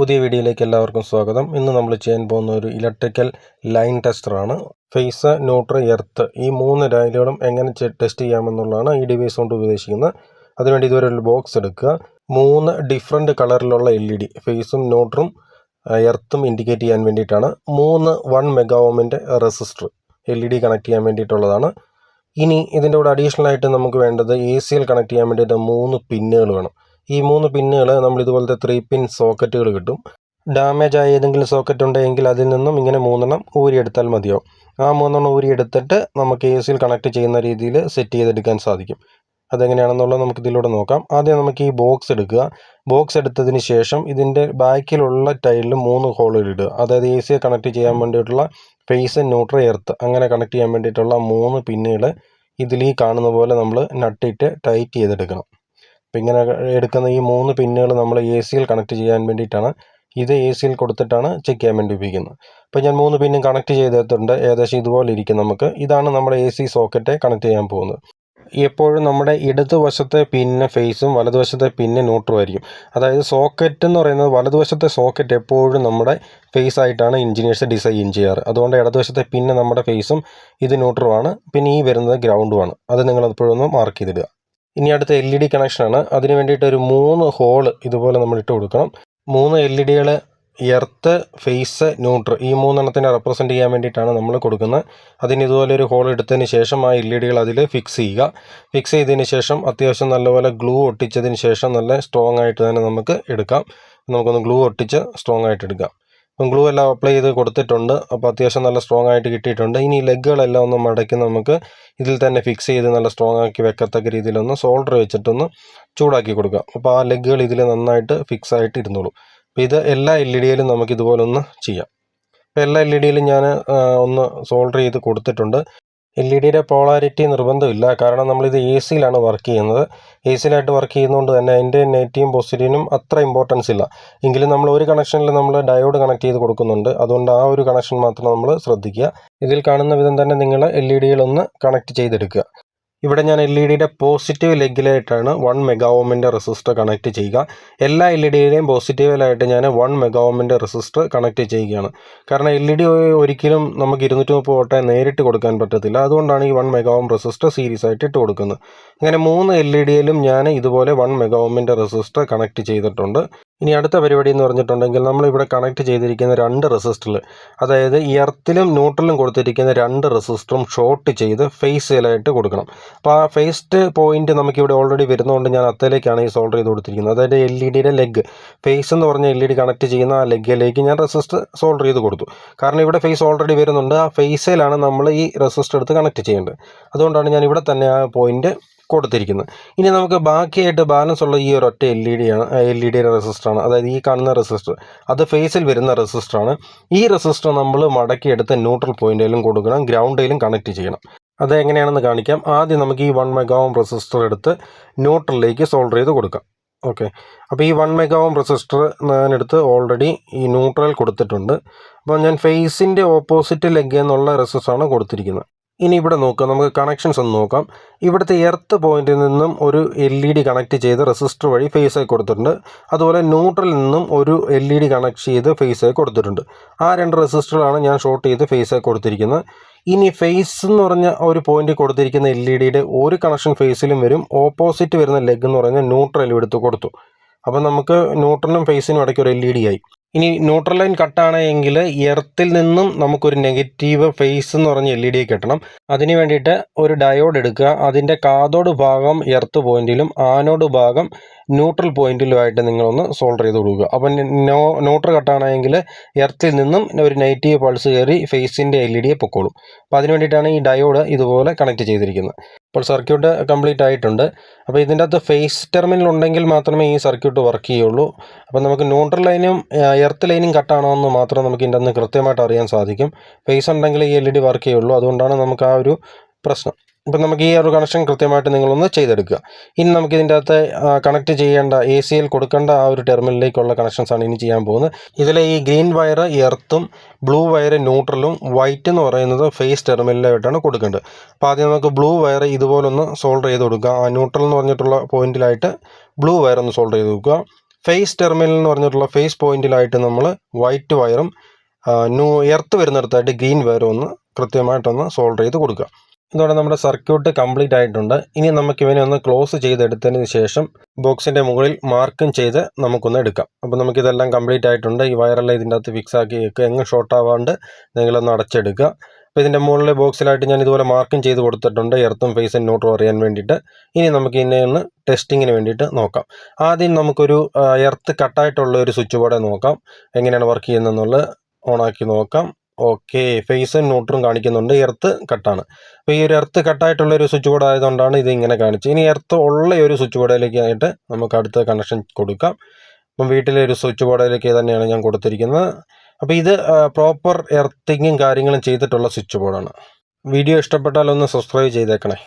പുതിയ വീഡിയോയിലേക്ക് എല്ലാവർക്കും സ്വാഗതം. ഇന്ന് നമ്മൾ ചെയ്യാൻ പോകുന്ന ഒരു ഇലക്ട്രിക്കൽ ലൈൻ ടെസ്റ്ററാണ് ഫേസ് ന്യൂട്രൽ എർത്ത് ഈ മൂന്ന് ലൈനുകളും എങ്ങനെ ടെസ്റ്റ് ചെയ്യാമെന്നുള്ളതാണ് ഈ ഡിവൈസ് കൊണ്ട് ഉദ്ദേശിക്കുന്നത്. അതിനുവേണ്ടി ഇതുവരെ ഒരു ബോക്സ് എടുക്കുക. മൂന്ന് ഡിഫറെന്റ് കളറിലുള്ള എൽ ഇ ഡി ഫേസും ന്യൂട്രും എർത്തും ഇൻഡിക്കേറ്റ് ചെയ്യാൻ വേണ്ടിയിട്ടാണ്. മൂന്ന് one mega ഓമിന്റെ resistor L E D connect ചെയ്യാൻ വേണ്ടിയിട്ടുള്ളതാണ്. ഇനി ഇതിന്റെ കൂടെ അഡീഷണൽ ആയിട്ട് നമുക്ക് വേണ്ടത് എ സി എൽ കണക്ട് ചെയ്യാൻ വേണ്ടിയിട്ട് മൂന്ന് പിന്നുകൾ വേണം. ഈ മൂന്ന് പിന്നുകൾ നമ്മൾ ഇതുപോലത്തെ ത്രീ പിൻ സോക്കറ്റുകൾ കിട്ടും. ഡാമേജ് ആയ ഏതെങ്കിലും സോക്കറ്റ് ഉണ്ടെങ്കിൽ അതിൽ നിന്നും ഇങ്ങനെ മൂന്നെണ്ണം ഊരിയെടുത്താൽ മതിയോ ആ മൂന്നെണ്ണം ഊരിയെടുത്തിട്ട് നമുക്ക് എ സിയിൽ കണക്ട് ചെയ്യുന്ന രീതിയിൽ സെറ്റ് ചെയ്തെടുക്കാൻ സാധിക്കും. അതെങ്ങനെയാണെന്നുള്ളത് നമുക്ക് ഇതിലൂടെ നോക്കാം. ആദ്യം നമുക്ക് ഈ ബോക്സ് എടുക്കുക. ബോക്സ് എടുത്തതിന് ശേഷം ഇതിന്റെ ബാക്കിലുള്ള ടൈലിൽ മൂന്ന് ഹോളുകൾ ഇടുക. അതായത് എ സിയെ കണക്ട് ചെയ്യാൻ വേണ്ടിയിട്ടുള്ള ഫേസ് ന്യൂട്രൽ എർത്ത് അങ്ങനെ കണക്ട് ചെയ്യാൻ വേണ്ടിയിട്ടുള്ള മൂന്ന് പിന്നുകൾ ഇതിൽ ഈ കാണുന്ന പോലെ നമ്മൾ നട്ടിട്ട് ടൈറ്റ് ചെയ്തെടുക്കണം. അപ്പോൾ ഇങ്ങനെ എടുക്കുന്ന ഈ മൂന്ന് പിന്നുകൾ നമ്മൾ എ സിയിൽ കണക്ട് ചെയ്യാൻ വേണ്ടിയിട്ടാണ്. ഇത് എ സിയിൽ കൊടുത്തിട്ടാണ് ചെക്ക് ചെയ്യാൻ വേണ്ടി ഉപയോഗിക്കുന്നത്. അപ്പോൾ ഞാൻ മൂന്ന് പിന്നും കണക്ട് ചെയ്തിട്ടുണ്ട്. ഏകദേശം ഇതുപോലെ ഇരിക്കും നമുക്ക്. ഇതാണ് നമ്മുടെ എ സി സോക്കറ്റ് കണക്ട് ചെയ്യാൻ പോകുന്നത്. എപ്പോഴും നമ്മുടെ ഇടതുവശത്തെ പിന്ന് ഫേസും വലതുവശത്തെ പിന്ന് ന്യൂട്രും ആയിരിക്കും. അതായത് സോക്കറ്റ് എന്ന് പറയുന്നത് വലതുവശത്തെ സോക്കറ്റ് എപ്പോഴും നമ്മുടെ ഫേസ് ആയിട്ടാണ് എഞ്ചിനീയേഴ്സ് ഡിസൈൻ ചെയ്യാറ്. അതുകൊണ്ട് ഇടതുവശത്തെ പിന്ന് നമ്മുടെ ഫേസും ഇത് ന്യൂട്രുമാണ് പിന്നെ ഈ വരുന്നത് ഗ്രൗണ്ടുമാണ് അത് നിങ്ങൾ എപ്പോഴൊന്ന് മാർക്ക് ചെയ്തിടുക. ഇനി അടുത്ത എൽ ഇ ഡി കണക്ഷനാണ് അതിന് വേണ്ടിയിട്ട് ഒരു മൂന്ന് ഹോൾ ഇതുപോലെ നമ്മൾ ഇട്ട് കൊടുക്കണം. മൂന്ന് എൽ ഇ ഡികൾ എർത്ത് ഫേസ് ന്യൂട്രൽ ഈ മൂന്നെണ്ണത്തിനെ റെപ്രസെന്റ് ചെയ്യാൻ വേണ്ടിയിട്ടാണ് നമ്മൾ കൊടുക്കുന്നത്. അതിന് ഇതുപോലെ ഒരു ഹോൾ എടുത്തതിന് ശേഷം ആ എൽ ഇ ഡികൾ അതിൽ ഫിക്സ് ചെയ്യുക. ഫിക്സ് ചെയ്തതിന് ശേഷം അത്യാവശ്യം നല്ലപോലെ ഗ്ലൂ ഒട്ടിച്ചതിന് ശേഷം നല്ല സ്ട്രോങ് ആയിട്ട് തന്നെ നമുക്ക് എടുക്കാം. നമുക്കൊന്ന് ഗ്ലൂ ഒട്ടിച്ച് സ്ട്രോങ് ആയിട്ട് എടുക്കാം. ഗ്ലൂ എല്ലാം അപ്ലൈ ചെയ്ത് കൊടുത്തിട്ടുണ്ട്. അപ്പോൾ അത്യാവശ്യം നല്ല സ്ട്രോങ് ആയിട്ട് കിട്ടിയിട്ടുണ്ട്. ഇനി ലെഗുകളെല്ലാം ഒന്ന് മടക്കി നമുക്ക് ഇതിൽ തന്നെ ഫിക്സ് ചെയ്ത് നല്ല സ്ട്രോങ് ആക്കി വെക്കത്തക്ക രീതിയിലൊന്ന് സോൾഡർ വെച്ചിട്ടൊന്ന് ചൂടാക്കി കൊടുക്കുക. അപ്പോൾ ആ ലെഗുകൾ ഇതിൽ നന്നായിട്ട് ഫിക്സ് ആയിട്ട് ഇരുന്നോളൂ. അപ്പോൾ ഇത് എല്ലാ എൽ ഇ ഡിയിലും നമുക്ക് ഇതുപോലെ ഒന്ന് ചെയ്യാം. അപ്പോൾ എല്ലാ എൽ ഇ ഡിയിലും ഞാൻ ഒന്ന് സോൾഡർ ചെയ്ത് കൊടുത്തിട്ടുണ്ട്. എൽ ഇ ഡിയുടെ പോളാരിറ്റി നിർബന്ധമില്ല. കാരണം നമ്മളിത് എ സിയിലാണ് വർക്ക് ചെയ്യുന്നത്. എ സിയിലായിട്ട് വർക്ക് ചെയ്യുന്നതുകൊണ്ട് തന്നെ അതിന്റെ നെഗറ്റീവും പോസിറ്റീവിനും അത്ര ഇമ്പോർട്ടൻസ് ഇല്ല. എങ്കിലും നമ്മൾ ഒരു കണക്ഷനിൽ നമ്മൾ ഡയോഡ് കണക്ട് ചെയ്ത് കൊടുക്കുന്നുണ്ട്. അതുകൊണ്ട് ആ ഒരു കണക്ഷൻ മാത്രം നമ്മൾ ശ്രദ്ധിക്കുക. ഇതിൽ കാണുന്ന വിധം തന്നെ നിങ്ങൾ എൽ ഇ ഡികളൊന്ന് കണക്ട് ചെയ്തെടുക്കുക. ഇവിടെ ഞാൻ എൽ ഇ ഡിയുടെ പോസിറ്റീവ് ലെഗിലായിട്ടാണ് വൺ മെഗാ ഓമിന്റെ റെസിസ്റ്റർ കണക്ട് ചെയ്യുക. എല്ലാ എൽ ഇ ഡിയുടെയും പോസിറ്റീവിലായിട്ട് ഞാൻ വൺ മെഗാ ഓമിന്റെ റെസിസ്റ്റർ കണക്ട് ചെയ്യുകയാണ്. കാരണം എൽ ഇ ഡി ഒരിക്കലും നമുക്ക് ഇരുന്നൂറ്റി മുപ്പത് വോട്ടെ നേരിട്ട് കൊടുക്കാൻ പറ്റത്തില്ല. അതുകൊണ്ടാണ് ഈ one mega ohm resistor series ആയിട്ട് ഇട്ട് കൊടുക്കുന്നത്. അങ്ങനെ മൂന്ന് എൽ ഇ ഡിയിലും ഞാൻ ഇതുപോലെ വൺ മെഗാ ഓമിന്റെ റെസിസ്റ്റർ കണക്ട് ചെയ്തിട്ടുണ്ട്. ഇനി അടുത്ത പരിപാടി എന്ന് പറഞ്ഞിട്ടുണ്ടെങ്കിൽ നമ്മളിവിടെ കണക്ട് ചെയ്തിരിക്കുന്ന രണ്ട് റെസിസ്റ്ററിൽ അതായത് എർത്തിലും ന്യൂട്രലും കൊടുത്തിരിക്കുന്ന രണ്ട് റെസിസ്റ്ററും ഷോർട്ട് ചെയ്ത് ഫേസ് ഫേസിലായിട്ട് കൊടുക്കണം. അപ്പോൾ ആ ഫേസ്റ്റ് പോയിന്റ് നമുക്കിവിടെ ഓൾറെഡി വരുന്നതുകൊണ്ട് ഞാൻ അത്തയിലേക്കാണ് ഈ സോൾഡർ ചെയ്ത് കൊടുത്തിരിക്കുന്നത്. അതായത് എൽ ഇ ഡിയുടെ ലെഗ് ഫേസ് എന്ന് പറഞ്ഞ എൽ ഇ ഡി കണക്ട് ചെയ്യുന്ന ആ ലെഗിലേക്ക് ഞാൻ റെസിസ്റ്റർ സോൾഡർ ചെയ്ത് കൊടുത്തു. കാരണം ഇവിടെ ഫേസ് ഓൾറെഡി വരുന്നുണ്ട്. ആ ഫേസിലാണ് നമ്മൾ ഈ റെസിസ്റ്റർ എടുത്ത് കണക്ട് ചെയ്യേണ്ടത്. അതുകൊണ്ടാണ് ഞാൻ ഇവിടെ തന്നെ ആ പോയിന്റ് കൊടുത്തിരിക്കുന്നത് ഇനി നമുക്ക് ബാക്കിയായിട്ട് ബാലൻസ് ഉള്ള ഈ ഒരു ഒറ്റ എൽ ഇ ഡി ആണ് എൽ ഇ ഡിയുടെ റെസിസ്റ്ററാണ് അതായത് ഈ കാണുന്ന റെസിസ്റ്റർ അത് ഫേസിൽ വരുന്ന റെസിസ്റ്ററാണ് ഈ റെസിസ്റ്റർ നമ്മൾ മടക്കിയെടുത്ത് ന്യൂട്രൽ പോയിന്റിലും കൊടുക്കണം ഗ്രൗണ്ടിലും കണക്ട് ചെയ്യണം. അത് എങ്ങനെയാണെന്ന് കാണിക്കാം. ആദ്യം നമുക്ക് ഈ വൺ മെഗാവും റെസിസ്റ്റർ എടുത്ത് ന്യൂട്രലിലേക്ക് സോൾഡർ ചെയ്ത് കൊടുക്കാം. ഓക്കെ അപ്പോൾ ഈ വൺ മെഗാവും റെസിസ്റ്റർ ഞാനെടുത്ത് ഓൾറെഡി ഈ ന്യൂട്രൽ കൊടുത്തിട്ടുണ്ട്. അപ്പോൾ ഞാൻ ഫേസിന്റെ ഓപ്പോസിറ്റ് ലെഗ് എന്നുള്ള റെസിസ്റ്ററാണ് കൊടുത്തിരിക്കുന്നത്. ഇനി ഇവിടെ നോക്കാം. നമുക്ക് കണക്ഷൻസ് ഒന്ന് നോക്കാം. ഇവിടുത്തെ എർത്ത് പോയിന്റിൽ നിന്നും ഒരു എൽ ഇ ഡി കണക്ട് ചെയ്ത് റെസിസ്റ്റർ വഴി ഫേസ് ആയി കൊടുത്തിട്ടുണ്ട്. അതുപോലെ ന്യൂട്രലിൽ നിന്നും ഒരു എൽ ഇ ഡി കണക്ട് ചെയ്ത് ഫേസ് ആയി കൊടുത്തിട്ടുണ്ട്. ആ രണ്ട് റെസിസ്റ്ററാണ് ഞാൻ ഷോർട്ട് ചെയ്ത് ഫേസ് ആയി കൊടുത്തിരിക്കുന്നത്. ഇനി ഫേസ് എന്ന് പറഞ്ഞ ഒരു പോയിന്റ് കൊടുത്തിരിക്കുന്ന എൽ ഇ ഡിയുടെ ഒരു കണക്ഷൻ ഫേസിലും വരും. ഓപ്പോസിറ്റ് വരുന്ന ലെഗ് എന്ന് പറഞ്ഞാൽ ന്യൂട്രലും എടുത്ത് കൊടുത്തു. അപ്പോൾ നമുക്ക് ന്യൂട്രലും ഫേസിനും ഇടയ്ക്ക് ഒരു എൽ ഇ ഡി ആയി. ഇനി ന്യൂട്രൽ ലൈൻ കട്ടാണെങ്കിൽ എർത്തിൽ നിന്നും നമുക്കൊരു നെഗറ്റീവ് ഫേസ് എന്ന് പറഞ്ഞ എൽ ഇ ഡി കിട്ടണം. അതിന് വേണ്ടിയിട്ട് ഒരു ഡയോഡ് എടുക്കുക. അതിന്റെ കാതോട് ഭാഗം എർത്ത് പോയിന്റിലും ആനോഡ് ഭാഗം ന്യൂട്രൽ പോയിന്റിലുമായിട്ട് നിങ്ങളൊന്ന് സോൾഡർ ചെയ്ത് കൊടുക്കുക. അപ്പം നോ ന്യൂട്രൽ കട്ടാണെങ്കിൽ എർത്തിൽ നിന്നും ഒരു നെഗറ്റീവ് പൾസ് കയറി ഫേസിന്റെ എൽ ഇ ഡിയെ പൊക്കോളും. അപ്പോൾ അതിന് വേണ്ടിയിട്ടാണ് ഈ ഡയോഡ് ഇതുപോലെ കണക്ട് ചെയ്തിരിക്കുന്നത്. അപ്പോൾ സർക്യൂട്ട് കംപ്ലീറ്റ് ആയിട്ടുണ്ട്. അപ്പോൾ ഇതിന്റെ അകത്ത് ഫേസ് ടെർമിനൽ ഉണ്ടെങ്കിൽ മാത്രമേ ഈ സർക്യൂട്ട് വർക്ക് ചെയ്യുള്ളൂ. അപ്പോൾ നമുക്ക് ന്യൂട്രൽ ലൈനും എർത്ത് ലൈനിങ് കട്ടാണോ എന്ന് മാത്രം നമുക്ക് ഇതിന്റെ അന്ന് കൃത്യമായിട്ട് അറിയാൻ സാധിക്കും. ഫേസ് ഉണ്ടെങ്കിൽ ഈ എൽ ഇ ഡി വർക്ക് ചെയ്യുള്ളൂ. അതുകൊണ്ടാണ് നമുക്ക് ആ ഒരു പ്രശ്നം. ഇപ്പം നമുക്ക് ഈ ഒരു കണക്ഷൻ കൃത്യമായിട്ട് നിങ്ങളൊന്ന് ചെയ്തെടുക്കുക. ഇനി നമുക്ക് ഇതിന്റെ അകത്ത് കണക്ട് ചെയ്യേണ്ട എ സി എൽ കൊടുക്കേണ്ട ആ ഒരു ടെർമിനലിലേക്കുള്ള കണക്ഷൻസ് ആണ് ഇനി ചെയ്യാൻ പോകുന്നത്. ഇതിലെ ഈ ഗ്രീൻ വയർ എർത്തും ബ്ലൂ വയർ ന്യൂട്രലും വൈറ്റ് എന്ന് പറയുന്നത് ഫേസ് ടെർമിനലായിട്ടാണ് കൊടുക്കേണ്ടത്. അപ്പോൾ ആദ്യം നമുക്ക് ബ്ലൂ വയർ ഇതുപോലൊന്ന് സോൾഡർ ചെയ്ത് കൊടുക്കുക. ആ ന്യൂട്രൽ എന്ന് പറഞ്ഞിട്ടുള്ള പോയിന്റിലായിട്ട് ബ്ലൂ വയർ ഒന്ന് സോൾഡർ ചെയ്ത് കൊടുക്കുക. ഫേസ് ടെർമിനൽ എന്ന് പറഞ്ഞിട്ടുള്ള ഫേസ് പോയിന്റിലായിട്ട് നമ്മൾ വൈറ്റ് വയറും ന്യൂ എർത്ത് വരുന്നിടത്തായിട്ട് ഗ്രീൻ വയറും ഒന്ന് കൃത്യമായിട്ടൊന്ന് സോൾഡർ ചെയ്ത് കൊടുക്കുക. ഇതോടെ നമ്മുടെ സർക്യൂട്ട് കംപ്ലീറ്റ് ആയിട്ടുണ്ട്. ഇനി നമുക്ക് ഇവനെ ഒന്ന് ക്ലോസ് ചെയ്തെടുത്തതിന് ശേഷം ബോക്സിന്റെ മുകളിൽ മാർക്കും ചെയ്ത് നമുക്കൊന്ന് എടുക്കാം. അപ്പോൾ നമുക്കിതെല്ലാം കംപ്ലീറ്റ് ആയിട്ടുണ്ട്. ഈ വയറെല്ലാം ഇതിന്റെ അകത്ത് ഫിക്സ് ആക്കി വെക്കുക എങ്ങും ഷോർട്ട് ആവാണ്ട് നിങ്ങളൊന്ന് അടച്ചെടുക്കുക. അപ്പോൾ ഇതിന്റെ മുകളിലെ ബോക്സിലായിട്ട് ഞാൻ ഇതുപോലെ മാർക്കും ചെയ്ത് കൊടുത്തിട്ടുണ്ട്. എർത്തും ഫേസും ന്യൂട്രോ അറിയാൻ വേണ്ടിയിട്ട്. ഇനി നമുക്ക് ഇതിനെ ഒന്ന് ടെസ്റ്റിങ്ങിന് വേണ്ടിയിട്ട് നോക്കാം. ആദ്യം നമുക്കൊരു എർത്ത് കട്ടായിട്ടുള്ള ഒരു സ്വിച്ച് ബോർഡ് നോക്കാം. എങ്ങനെയാണ് വർക്ക് ചെയ്യുന്നതെന്നുള്ളത് ഓണാക്കി നോക്കാം. ഓക്കെ ഫേസും ന്യൂട്രും കാണിക്കുന്നുണ്ട്. എർത്ത് കട്ടാണ്. അപ്പോൾ ഈ ഒരു എർത്ത് കട്ടായിട്ടുള്ള ഒരു സ്വിച്ച് ബോർഡ് ആയതുകൊണ്ടാണ് ഇത് ഇങ്ങനെ കാണിച്ചത്. ഇനി എർത്ത് ഉള്ള ഒരു സ്വിച്ച് ബോർഡിലേക്ക് ആയിട്ട് നമുക്ക് അടുത്ത കണക്ഷൻ കൊടുക്കാം. അപ്പം വീട്ടിലെ ഒരു സ്വിച്ച് ബോർഡിലേക്ക് തന്നെയാണ് ഞാൻ കൊടുത്തിരിക്കുന്നത്. അപ്പോൾ ഇത് പ്രോപ്പർ എർത്തിങ്ങും കാര്യങ്ങളും ചെയ്തിട്ടുള്ള സ്വിച്ച് ബോർഡാണ്. വീഡിയോ ഇഷ്ടപ്പെട്ടാൽ ഒന്ന് സബ്സ്ക്രൈബ് ചെയ്തേക്കണേ.